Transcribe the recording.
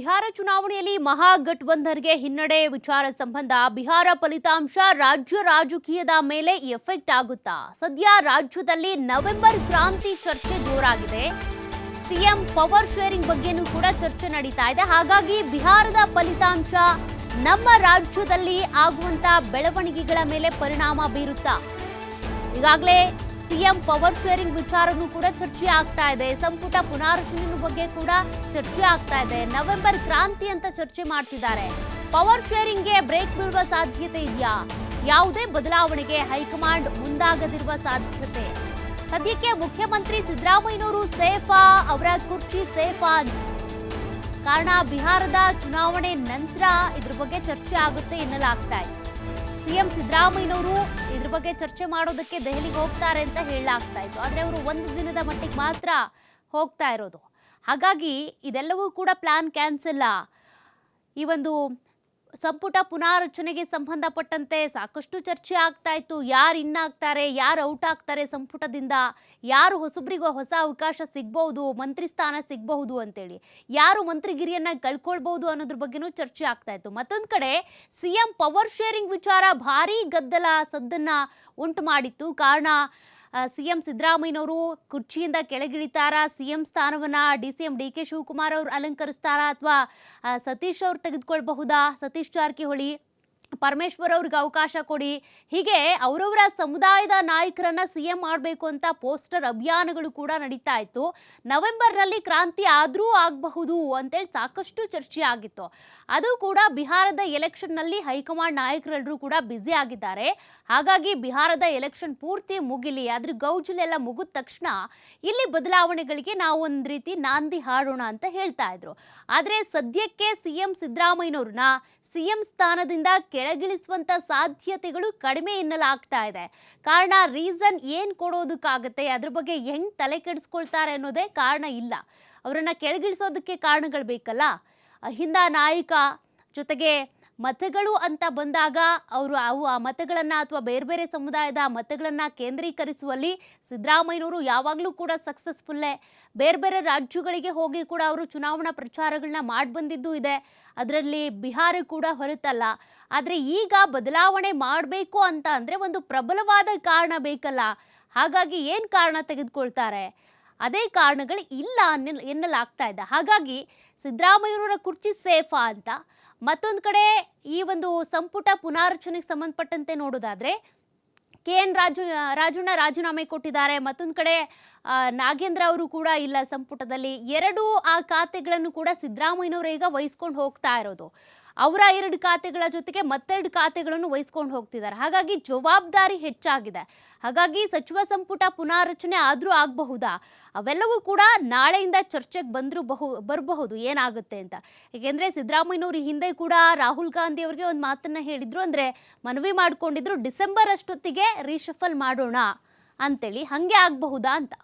ಬಿಹಾರ ಚುನಾವಣೆಯಲ್ಲಿ ಮಹಾಗಠಬಂಧನ್ಗೆ ಹಿನ್ನಡೆ ವಿಚಾರ ಸಂಬಂಧ ಬಿಹಾರ ಫಲಿತಾಂಶ ರಾಜ್ಯ ರಾಜಕೀಯದ ಮೇಲೆ ಎಫೆಕ್ಟ್ ಆಗುತ್ತಾ? ಸದ್ಯ ರಾಜ್ಯದಲ್ಲಿ ನವೆಂಬರ್ ಕ್ರಾಂತಿ ಚರ್ಚೆ ಜೋರಾಗಿದೆ. ಸಿಎಂ ಪವರ್ ಶೇರಿಂಗ್ ಬಗ್ಗೆನೂ ಕೂಡ ಚರ್ಚೆ ನಡೀತಾ ಇದೆ. ಹಾಗಾಗಿ ಬಿಹಾರದ ಫಲಿತಾಂಶ ನಮ್ಮ ರಾಜ್ಯದಲ್ಲಿ ಆಗುವಂತ ಬೆಳವಣಿಗೆಗಳ ಮೇಲೆ ಪರಿಣಾಮ ಬೀರುತ್ತಾ? ಈಗಾಗಲೇ ಸಿಎಂ ಪವರ್ ಶೇರಿಂಗ್ ವಿಚಾರನೂ ಕೂಡ ಚರ್ಚೆ ಆಗ್ತಾ ಇದೆ. ಸಂಪುಟ ಪುನಾರಚನೆ ಬಗ್ಗೆ ಕೂಡ ಚರ್ಚೆ ಆಗ್ತಾ ಇದೆ. ನವೆಂಬರ್ ಕ್ರಾಂತಿ ಅಂತ ಚರ್ಚೆ ಮಾಡ್ತಿದ್ದಾರೆ. ಪವರ್ ಶೇರಿಂಗ್ಗೆ ಬ್ರೇಕ್ ಬೀಳುವ ಸಾಧ್ಯತೆ ಇದೆಯಾ? ಯಾವುದೇ ಬದಲಾವಣೆಗೆ ಹೈಕಮಾಂಡ್ ಮುಂದಾಗದಿರುವ ಸಾಧ್ಯತೆ. ಸದ್ಯಕ್ಕೆ ಮುಖ್ಯಮಂತ್ರಿ ಸಿದ್ದರಾಮಯ್ಯನವರು ಸೇಫಾ, ಅವರ ಕುರ್ಚಿ ಸೇಫಾ ಕಾರಣ ಬಿಹಾರದ ಚುನಾವಣೆ ನಂತರ ಇದ್ರ ಬಗ್ಗೆ ಚರ್ಚೆ ಆಗುತ್ತೆ ಎನ್ನಲಾಗ್ತಾ ಇದೆ. ಸಿಎಂ ಸಿದ್ದರಾಮಯ್ಯನವರು ಇದ್ರ ಬಗ್ಗೆ ಚರ್ಚೆ ಮಾಡೋದಕ್ಕೆ ದೆಹಲಿಗೆ ಹೋಗ್ತಾರೆ ಅಂತ ಹೇಳಲಾಗ್ತಾ ಇತ್ತು. ಆದ್ರೆ ಅವರು ಒಂದು ದಿನದ ಮಟ್ಟಿಗೆ ಮಾತ್ರ ಹೋಗ್ತಾ ಇರೋದು. ಹಾಗಾಗಿ ಇದೆಲ್ಲವೂ ಕೂಡ ಪ್ಲಾನ್ ಕ್ಯಾನ್ಸಲ್ ಈ ಒಂದು ಸಂಪುಟ ಪುನಾರಚನೆಗೆ ಸಂಬಂಧಪಟ್ಟಂತೆ ಸಾಕಷ್ಟು ಚರ್ಚೆ ಆಗ್ತಾ ಇತ್ತು. ಯಾರು ಇನ್ನಾಗ್ತಾರೆ ಯಾರು ಔಟ್ ಆಗ್ತಾರೆ ಸಂಪುಟದಿಂದ? ಯಾರು ಹೊಸಬ್ರಿಗೂ ಹೊಸ ಅವಕಾಶ ಸಿಗ್ಬಹುದು, ಮಂತ್ರಿ ಸ್ಥಾನ ಸಿಗಬಹುದು ಅಂತೇಳಿ. ಯಾರು ಮಂತ್ರಿಗಿರಿಯನ್ನ ಕಳ್ಕೊಳ್ಬಹುದು ಅನ್ನೋದ್ರ ಬಗ್ಗೆನೂ ಚರ್ಚೆ ಆಗ್ತಾ ಇತ್ತು. ಮತ್ತೊಂದು ಕಡೆ ಸಿಎಂ ಪವರ್ ಶೇರಿಂಗ್ ವಿಚಾರ ಭಾರೀ ಗದ್ದಲ ಸದ್ದನ್ನ ಉಂಟು ಮಾಡಿತ್ತು. ಕಾರಣ ಸಿಎಂ ಸಿದ್ದರಾಮಯ್ಯನವರು ಕುರ್ಚಿಯಿಂದ ಕೆಳಗಿಳಿತಾರಾ, ಸಿಎಂ ಸ್ಥಾನವನ್ನ D C M D K Shivakumar ಅವರು ಅಲಂಕರಿಸ್ತಾರಾ ಅಥವಾ ಸತೀಶ್ ಅವರು ತೆಗೆದುಕೊಳ್ಬಹುದಾ? ಸತೀಶ್ ಜಾರಕಿಹೊಳಿ. ಪರಮೇಶ್ವರ್ ಅವ್ರಿಗೆ ಅವಕಾಶ ಕೊಡಿ. ಹೀಗೆ ಅವರವರ ಸಮುದಾಯದ ನಾಯಕರನ್ನ ಸಿಎಂ ಮಾಡಬೇಕು ಅಂತ ಪೋಸ್ಟರ್ ಅಭಿಯಾನಗಳು ಕೂಡ ನಡೀತಾ ಇತ್ತು. ನವೆಂಬರ್ನಲ್ಲಿ ಕ್ರಾಂತಿ ಆದರೂ ಆಗಬಹುದು ಅಂತೇಳಿ ಸಾಕಷ್ಟು ಚರ್ಚೆ ಆಗಿತ್ತು. ಅದು ಕೂಡ ಬಿಹಾರದ ಎಲೆಕ್ಷನ್ನಲ್ಲಿ ಹೈಕಮಾಂಡ್ ನಾಯಕರೆಲ್ಲರೂ ಕೂಡ ಬ್ಯುಸಿ ಆಗಿದ್ದಾರೆ. ಹಾಗಾಗಿ ಬಿಹಾರದ ಎಲೆಕ್ಷನ್ ಪೂರ್ತಿ ಮುಗಿಲಿ ಅದ್ರ ಗೌಜಲೆಲ್ಲ ಮುಗಿದ ತಕ್ಷಣ ಇಲ್ಲಿ ಬದಲಾವಣೆಗಳಿಗೆ ನಾವು ಒಂದು ರೀತಿ ನಾಂದಿ ಹಾಡೋಣ ಅಂತ ಹೇಳ್ತಾ ಇದ್ರು. ಆದರೆ ಸದ್ಯಕ್ಕೆ ಸಿಎಂ ಸಿದ್ದರಾಮಯ್ಯನವ್ರನ್ನ ಸಿಎಂ ಸ್ಥಾನದಿಂದ ಕೆಳಗಿಳಿಸುವಂತ ಸಾಧ್ಯತೆಗಳು ಕಡಿಮೆ ಎನ್ನಲಾಗ್ತಾ ಇದೆ. ಕಾರಣ, ರೀಸನ್ ಏನು ಕೊಡೋದಕ್ಕಾಗತ್ತೆ, ಅದ್ರ ಬಗ್ಗೆ ಹೆಂಗ್ ತಲೆ ಕೆಡಿಸ್ಕೊಳ್ತಾರೆ ಅನ್ನೋದೇ ಕಾರಣ ಇಲ್ಲ. ಅವರನ್ನ ಕೆಳಗಿಳಿಸೋದಕ್ಕೆ ಕಾರಣಗಳು ಬೇಕಲ್ಲ? ಅಹಿಂದ ನಾಯಕ ಜೊತೆಗೆ ಮತಗಳು ಅಂತ ಬಂದಾಗ ಅವರು ಅವು ಆ ಮತಗಳನ್ನು ಅಥವಾ ಬೇರೆ ಬೇರೆ ಸಮುದಾಯದ ಮತಗಳನ್ನು ಕೇಂದ್ರೀಕರಿಸುವಲ್ಲಿ ಸಿದ್ದರಾಮಯ್ಯನವರು ಯಾವಾಗಲೂ ಕೂಡ ಸಕ್ಸಸ್ಫುಲ್ಲೇ ಬೇರೆ ಬೇರೆ ರಾಜ್ಯಗಳಿಗೆ ಹೋಗಿ ಕೂಡ ಅವರು ಚುನಾವಣಾ ಪ್ರಚಾರಗಳನ್ನ ಮಾಡಿ ಬಂದಿದ್ದು ಇದೆ. ಅದರಲ್ಲಿ ಬಿಹಾರ ಕೂಡ ಹೊರತಲ್ಲ. ಆದರೆ ಈಗ ಬದಲಾವಣೆ ಮಾಡಬೇಕು ಅಂತ ಅಂದರೆ ಒಂದು ಪ್ರಬಲವಾದ ಕಾರಣ ಬೇಕಲ್ಲ. ಹಾಗಾಗಿ ಏನು ಕಾರಣ ತೆಗೆದುಕೊಳ್ತಾರೆ? ಅದೇ ಕಾರಣಗಳು ಇಲ್ಲ ಅನ್ನಲಾಗ್ತಾ ಇದೆ. ಹಾಗಾಗಿ ಸಿದ್ದರಾಮಯ್ಯನವರ ಕುರ್ಚಿ ಸೇಫಾ ಅಂತ ಮತ್ತೊಂದು ಕಡೆ ಈ ಒಂದು ಸಂಪುಟ ಪುನಾರಚನೆಗೆ ಸಂಬಂಧಪಟ್ಟಂತೆ ನೋಡೋದಾದ್ರೆ, ಕೆ ಎನ್ ರಾಜು ರಾಜುಣ್ಣ ರಾಜೀನಾಮೆ ಕೊಟ್ಟಿದ್ದಾರೆ. ಮತ್ತೊಂದು ಕಡೆ ನಾಗೇಂದ್ರ ಅವರು ಕೂಡ ಇಲ್ಲ ಸಂಪುಟದಲ್ಲಿ. ಎರಡು ಆ ಖಾತೆಗಳನ್ನು ಕೂಡ ಸಿದ್ದರಾಮಯ್ಯನವರು ಈಗ ವಹಿಸ್ಕೊಂಡು ಹೋಗ್ತಾ ಇರೋದು. ಅವರ ಎರಡು ಖಾತೆಗಳ ಜೊತೆಗೆ ಮತ್ತೆರಡು ಖಾತೆಗಳನ್ನು ವಹಿಸ್ಕೊಂಡು ಹೋಗ್ತಿದ್ದಾರೆ. ಹಾಗಾಗಿ ಜವಾಬ್ದಾರಿ ಹೆಚ್ಚಾಗಿದೆ. ಹಾಗಾಗಿ ಸಚಿವ ಸಂಪುಟ ಪುನಾರಚನೆ ಆದರೂ ಆಗಬಹುದಾ? ಅವೆಲ್ಲವೂ ಕೂಡ ನಾಳೆಯಿಂದ ಚರ್ಚೆಗೆ ಬಂದರೂ ಬಹು, ಬರಬಹುದು. ಏನಾಗುತ್ತೆ ಅಂತ. ಏಕೆಂದರೆ ಸಿದ್ದರಾಮಯ್ಯನವರು ಹಿಂದೆ ಕೂಡ ರಾಹುಲ್ ಗಾಂಧಿ ಅವರಿಗೆ ಒಂದು ಮಾತನ್ನ ಹೇಳಿದ್ರು. ಅಂದರೆ ಮನವಿ ಮಾಡಿಕೊಂಡಿದ್ರು, ಡಿಸೆಂಬರ್ ಅಷ್ಟೊತ್ತಿಗೆ ರೀಶಫಲ್ ಮಾಡೋಣ ಅಂತೇಳಿ. ಹಾಗೆ ಆಗಬಹುದಾ ಅಂತ.